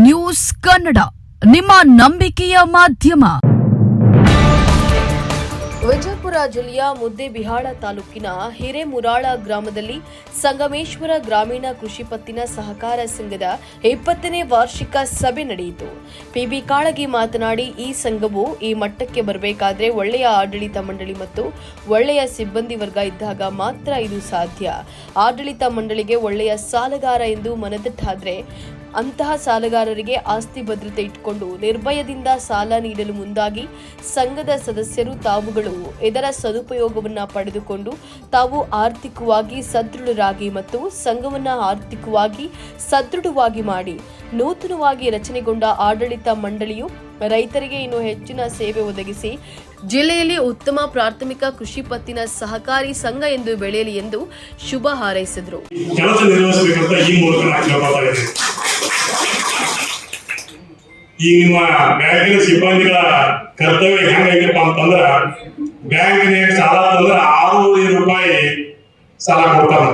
News Kannada, ನಿಮ್ಮ ನಂಬಿಕೆಯ ಮಾಧ್ಯಮ. ವಿಜಯಪುರ ಜಿಲ್ಲೆಯ ಮುದ್ದೇಬಿಹಾಳ ತಾಲೂಕಿನ ಹಿರೇಮುರಾಳ ಗ್ರಾಮದಲ್ಲಿ ಸಂಗಮೇಶ್ವರ ಗ್ರಾಮೀಣ ಕೃಷಿ ಪತ್ತಿನ ಸಹಕಾರ ಸಂಘದ ಇಪ್ಪತ್ತನೇ ವಾರ್ಷಿಕ ಸಭೆ ನಡೆಯಿತು. ಪಿಬಿ ಕಾಳಗಿ ಮಾತನಾಡಿ, ಈ ಸಂಘವು ಈ ಮಟ್ಟಕ್ಕೆ ಬರಬೇಕಾದ್ರೆ ಒಳ್ಳೆಯ ಆಡಳಿತ ಮಂಡಳಿ ಮತ್ತು ಒಳ್ಳೆಯ ಸಿಬ್ಬಂದಿ ವರ್ಗ ಇದ್ದಾಗ ಮಾತ್ರ ಇದು ಸಾಧ್ಯ. ಆಡಳಿತ ಮಂಡಳಿಗೆ ಒಳ್ಳೆಯ ಸಾಲಗಾರ ಎಂದು ಮನದಟ್ಟಾದ್ರೆ ಅಂತಹ ಸಾಲಗಾರರಿಗೆ ಆಸ್ತಿ ಭದ್ರತೆ ಇಟ್ಟುಕೊಂಡು ನಿರ್ಭಯದಿಂದ ಸಾಲ ನೀಡಲು ಮುಂದಾಗಿ ಸಂಘದ ಸದಸ್ಯರು ತಾವುಗಳು ಇದರ ಸದುಪಯೋಗವನ್ನು ಪಡೆದುಕೊಂಡು ತಾವು ಆರ್ಥಿಕವಾಗಿ ಸದೃಢರಾಗಿ ಮತ್ತು ಸಂಘವನ್ನ ಆರ್ಥಿಕವಾಗಿ ಸದೃಢವಾಗಿ ಮಾಡಿ ನೂತನವಾಗಿ ರಚನೆಗೊಂಡ ಆಡಳಿತ ಮಂಡಳಿಯು ರೈತರಿಗೆ ಇನ್ನು ಹೆಚ್ಚಿನ ಸೇವೆ ಒದಗಿಸಿ ಜಿಲ್ಲೆಯಲ್ಲಿ ಉತ್ತಮ ಪ್ರಾಥಮಿಕ ಕೃಷಿ ಪತ್ತಿನ ಸಹಕಾರಿ ಸಂಘ ಎಂದು ಬೆಳೆಯಲಿ ಎಂದು ಶುಭ ಹಾರೈಸಿದರು. ಈ ನಿಮ್ಮ ಬ್ಯಾಂಕಿನ ಸಿಬ್ಬಂದಿಗಳ ಕರ್ತವ್ಯ ಹೆಂಗೈತಪ್ಪ ಅಂತಂದ್ರ ಬ್ಯಾಂಕಿನ ಸಾಲ ತಂದ್ರ ಆರೂವರೆ ರೂಪಾಯಿ ಸಾಲ ಕೊಡ್ತಾರ.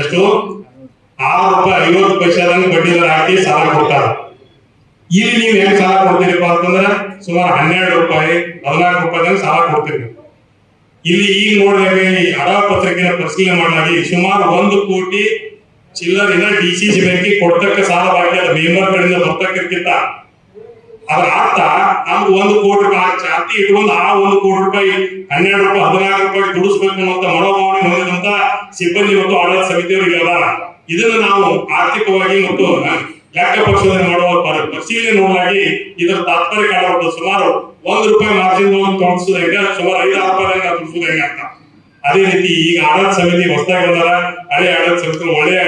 ಎಷ್ಟು? ಆರು ರೂಪಾಯಿ, ಐವತ್ತು ಪೈಸಾದಂಗ ಬಡ್ಡಿ ದರ ಹಾಕಿ ಸಾಲ ಕೊಡ್ತಾರ. ಇಲ್ಲಿ ನೀವು ಹೆಂಗ್ ಸಾಲ ಕೊಡ್ತೀರಿಪ್ಪ ಅಂತಂದ್ರ ಸುಮಾರು ಹನ್ನೆರಡು ರೂಪಾಯಿ, ಹದಿನಾಲ್ಕು ರೂಪಾಯಿದಂಗ ಸಾಲ ಕೊಡ್ತೀರಿ. ಇಲ್ಲಿ ಈಗ ನೋಡಿದಾಗ ಈ ಹಡ ಪತ್ರಿಕೆಯ ಪರಿಶೀಲನೆ ಮಾಡಲಾಗಿ ಸುಮಾರು ಒಂದು ಕೋಟಿ ಚಿಲ್ಲರಿನ ಡಿ ಸಿ ಸಿ ಬ್ಯಾಂಕಿಗೆ ಕೊಡ್ತಕ್ಕ ಸಾಲ ಬಾಕಿ ಅದ. ಮೆಂಬರ್ ಕಡೆಯಿಂದ ಬರ್ತಕ್ಕಂತ ಅದ್ರ ಅರ್ಥ ನಮ್ಗೆ ಒಂದು ಕೋಟಿ ರೂಪಾಯಿ ಚಾತಿ ಇಟ್ಕೊಂಡು ಆ ಒಂದು ಕೋಟಿ ರೂಪಾಯಿ ಹನ್ನೆರಡು ರೂಪಾಯಿ, ಹದಿನಾಲ್ಕು ರೂಪಾಯಿ ದುಡಿಸ್ಬೇಕು ಅಂತ ಮನೋಭಾವನೆ ಹೊಂದಿದಂತ ಸಿಬ್ಬಂದಿ ಮತ್ತು ಆಡಳಿತ ಸಮಿತಿಯವರಿಗೆ ಅದ ಇದನ್ನ ನಾವು ಆರ್ಥಿಕವಾಗಿ ಮತ್ತು ಲೆಕ್ಕ ಪರಿಶೋಧನೆ ಮಾಡುವ ಪರಿ- ಪರಿಶೀಲನೆ ನೋಡಲಾಗಿ ಇದರ ತಾತ್ಪರ್ಯ ಕಾಣಬಹುದು ಸುಮಾರು ಒಂದು ರೂಪಾಯಿ ಮಾರ್ಜಿನ್ ತೊಡಗಿಸೋದು ಹೆಂಗ ಸುಮಾರು ಐದು ರೂಪಾಯಿ ಹೆಂಗ ಅಂತ. ಅದೇ ರೀತಿ ಈಗ ಆಡಳಿತ ಸಮಿತಿ ಹೊಸದಾಗಿ ಬಂದಾರ ಅದೇ ಆಡಳಿತ ಸಮಿತಿ ಒಳ್ಳೆಯ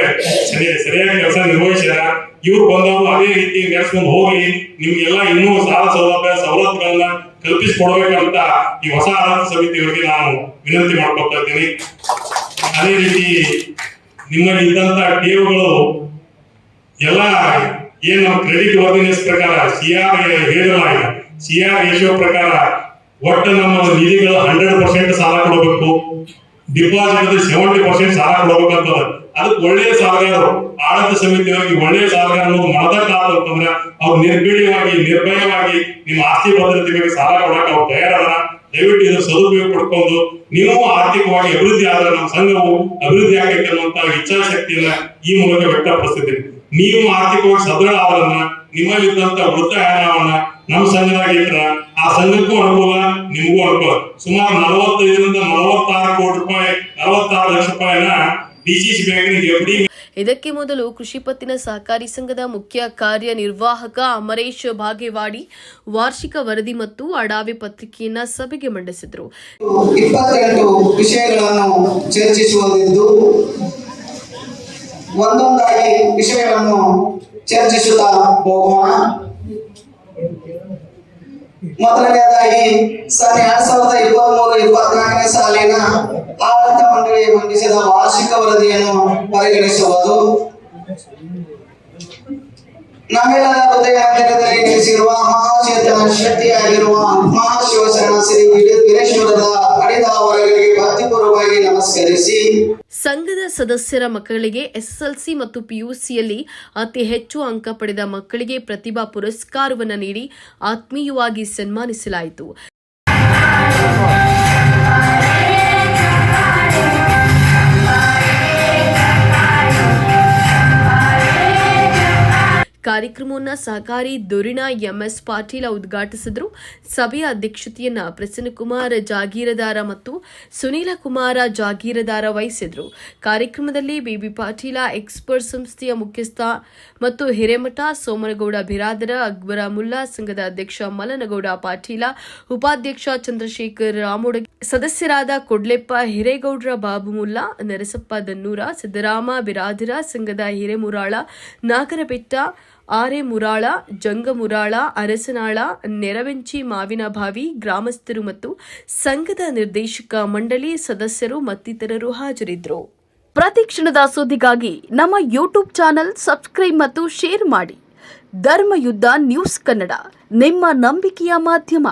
ಸರಿಯಾಗಿ ಕೆಲಸ ನಿರ್ವಹಿಸ್ಯಾರ ಇವ್ರು ಬಂದವರು ಅದೇ ರೀತಿ ನಡೆಸ್ಕೊಂಡು ಹೋಗಿ ನಿಮ್ಗೆಲ್ಲ ಇನ್ನೂ ಸಾಲ ಸೌಲಭ್ಯ ಸವಲತ್ತುಗಳನ್ನ ಕಲ್ಪಿಸಿಕೊಡ್ಬೇಕಂತ ಈ ಹೊಸ ಆಡಳಿತ ಸಮಿತಿಯವರಿಗೆ ನಾನು ವಿನಂತಿ ಮಾಡ್ಕೊತಾ ಇದ್ದೀನಿ. ಅದೇ ರೀತಿ ನಿಮ್ಮಲ್ಲಿ ಇದ್ದಂತ ಠೇವುಗಳು ಎಲ್ಲ ಏನು ಕ್ರೆಡಿಟ್ ವರ್ದಿನೆಸ್ ಪ್ರಕಾರ ಸಿ ಆರ್ ರೇಷಿಯೋ ಪ್ರಕಾರ ಒಟ್ಟು ನಮ್ಮ ನಿಧಿಗಳ ಹಂಡ್ರೆಡ್ ಪರ್ಸೆಂಟ್ ಸಾಲ ಕೊಡಬೇಕು. ಡಿಪಾಸಿಟ್ ಸೆವೆಂಟಿ ಪರ್ಸೆಂಟ್ ಸಾಲ ಕೊಡಬೇಕಂತದ ಅದಕ್ಕೆ ಒಳ್ಳೆಯ ಸಾಲಗಾರರು ಆಡಳಿತ ಸಮಿತಿಯವರಿಗೆ ಒಳ್ಳೆಯ ಸಾಲಗಾರ ಅನ್ನೋದು ಮನದಟ್ಟಾದ ಅಂತಂದ್ರೆ ಅವ್ರು ನಿರ್ಭೀಡಿಯಾಗಿ ನಿರ್ಭಯವಾಗಿ ನಿಮ್ಮ ಆಸ್ತಿ ಭದ್ರತೆ ಬಗ್ಗೆ ಸಾಲ ಕೊಡಕ್ಕೆ ಅವ್ರು ತಯಾರಾದ್ರ ದಯವಿಟ್ಟು ಇದನ್ನು ಸದುಪಯೋಗ ಪಡ್ಕೊಂಡು ನೀವು ಆರ್ಥಿಕವಾಗಿ ಅಭಿವೃದ್ಧಿ ಆದ್ರೆ ನಮ್ಮ ಸಂಘವು ಅಭಿವೃದ್ಧಿ ಅನ್ನುವಂತ ಇಚ್ಛಾಶಕ್ತಿಯನ್ನ ಈ ಮೂಲಕ ವ್ಯಕ್ತಪಡಿಸಿದ್ದೀನಿ ನೀವು ಆರ್ಥಿಕವಾಗಿ ಸದೃಢ ಆದ್ರನ್ನ ನಿಮ್ಮಲ್ಲಿದ್ದಂತ ವೃತ್ತ ಹಣವನ್ನ ನಮ್ಮ ಸಂಘದಾಗ ಇಟ್ರ ಆ ಸಂಘಕ್ಕೂ ಅನುಕೂಲ ನಿಮಗೂ ಅನುಕೂಲ. ಸುಮಾರು ನಲವತ್ತೈದರಿಂದ ನಲವತ್ತಾರು ಕೋಟಿ ರೂಪಾಯಿ ನಲವತ್ತಾರು ಲಕ್ಷ ರೂಪಾಯಿನ ಡಿಸಿಸಿ ಬ್ಯಾಂಕ್ನಿಗೆ ಎಫ್ ಡಿ ಇದಕ್ಕೆ ಮೊದಲು ಕೃಷಿ ಪತ್ತಿನ ಸಹಕಾರಿ ಸಂಘದ ಮುಖ್ಯ ಕಾರ್ಯನಿರ್ವಾಹಕ ಅಮರೇಶ್ ಭಾಗೇವಾಡಿ ವಾರ್ಷಿಕ ವರದಿ ಮತ್ತು ಅಡಾವೆ ಪತ್ರಿಕೆಯನ್ನ ಸಭೆಗೆ ಮಂಡಿಸಿದರು. ಇಪ್ಪತ್ತೆಂಟು ವಿಷಯಗಳನ್ನು ಚರ್ಚಿಸುವುದಿದ್ದು ಒಂದೊಂದಾಗಿ ವಿಷಯಗಳನ್ನು ಚರ್ಚಿಸುತ್ತಾ ಹೋಗೋಣ ಮೊದಲನೇದಾಗಿ ಸನ್ನೆ ಎರಡ್ ಸಾವಿರದ ಇಪ್ಪತ್ತ್ ಮೂರು ಇಪ್ಪತ್ನಾಲ್ಕನೇ ಸಾಲಿನ ಆಡಳಿತ ಮಂಡಳಿ ಮಂಡಿಸಿದ ವಾರ್ಷಿಕ ವರದಿಯನ್ನು ಪರಿಗಣಿಸುವುದು. ನಮ್ಮೆಲ್ಲರ ಹೃದಯ ಮಂದಿರದಲ್ಲಿ ನೆಲೆಸಿರುವ ಮಹಾಚೇತನ ಶಕ್ತಿಯಾಗಿರುವ ಮಹಾಶಿವಸೇನ ಶ್ರೀ ವೀರೇಶ್ವರದ ಅಡಿದ ಅವರಗಳಿಗೆ ಭಕ್ತಿಪೂರ್ವಕವಾಗಿ ನಮಸ್ಕರಿಸಿ. ಸಂಘದ ಸದಸ್ಯರ ಮಕ್ಕಳಿಗೆ ಎಸ್ಎಸ್ಎಲ್ಸಿ ಮತ್ತು ಪಿಯುಸಿಯಲ್ಲಿ ಅತಿ ಹೆಚ್ಚು ಅಂಕ ಪಡೆದ ಮಕ್ಕಳಿಗೆ ಪ್ರತಿಭಾ ಪುರಸ್ಕಾರವನ್ನು ನೀಡಿ ಆತ್ಮೀಯವಾಗಿ ಸನ್ಮಾನಿಸಲಾಯಿತು. ಕಾರ್ಯಕ್ರಮವನ್ನು ಸಹಕಾರಿ ದುರಿಣ ಎಂಎಸ್ ಪಾಟೀಲ ಉದ್ಘಾಟಿಸಿದರು. ಸಭೆಯ ಅಧ್ಯಕ್ಷತೆಯನ್ನು ಪ್ರಸನ್ನಕುಮಾರ್ ಜಾಗೀರದಾರ ಮತ್ತು ಸುನೀಲ ಕುಮಾರ ಜಾಗೀರದಾರ ವಹಿಸಿದರು. ಕಾರ್ಯಕ್ರಮದಲ್ಲಿ ಬಿಬಿ ಪಾಟೀಲ, ಎಕ್ಸ್ಪರ್ಟ್ ಸಂಸ್ಥೆಯ ಮುಖ್ಯಸ್ಥ ಮತ್ತು ಹಿರೇಮಠ ಸೋಮನಗೌಡ ಬಿರಾದರ, ಅಕ್ಬರ ಮುಲ್ಲಾ ಸಂಘದ ಅಧ್ಯಕ್ಷ ಮಲನಗೌಡ ಪಾಟೀಲ, ಉಪಾಧ್ಯಕ್ಷ ಚಂದ್ರಶೇಖರ್ ರಾಮೋಡಗಿ ಸದಸ್ಯರಾದ ಕೊಡ್ಲೆಪ್ಪ ಹಿರೇಗೌಡ್ರ ಬಾಬುಮುಲ್ಲಾ, ನರಸಪ್ಪ ದನ್ನೂರ, ಸಿದ್ದರಾಮ ಬಿರಾದಿರ, ಸಂಘದ ಹಿರೇಮುರಾಳ, ನಾಗರಬೆಟ್ಟ ಆರೆ ಮುರಾಳ ಜಂಗಮುರಾಳ, ಅರಸನಾಳ, ನೆರವೆಂಚಿ ಮಾವಿನಭಾವಿ, ಗ್ರಾಮಸ್ಥರು ಮತ್ತು ಸಂಘದ ನಿರ್ದೇಶಕ ಮಂಡಳಿ ಸದಸ್ಯರು ಮತ್ತಿತರರು ಹಾಜರಿದ್ದರು. ಪ್ರತಿ ಕ್ಷಣದ ಸುದ್ದಿಗಾಗಿ ನಮ್ಮ ಯೂಟ್ಯೂಬ್ ಚಾನೆಲ್ ಸಬ್ಸ್ಕ್ರೈಬ್ ಮತ್ತು ಶೇರ್ ಮಾಡಿ. ಧರ್ಮಯುದ್ಧ ನ್ಯೂಸ್ ಕನ್ನಡ, ನಿಮ್ಮ ನಂಬಿಕೆಯ ಮಾಧ್ಯಮ.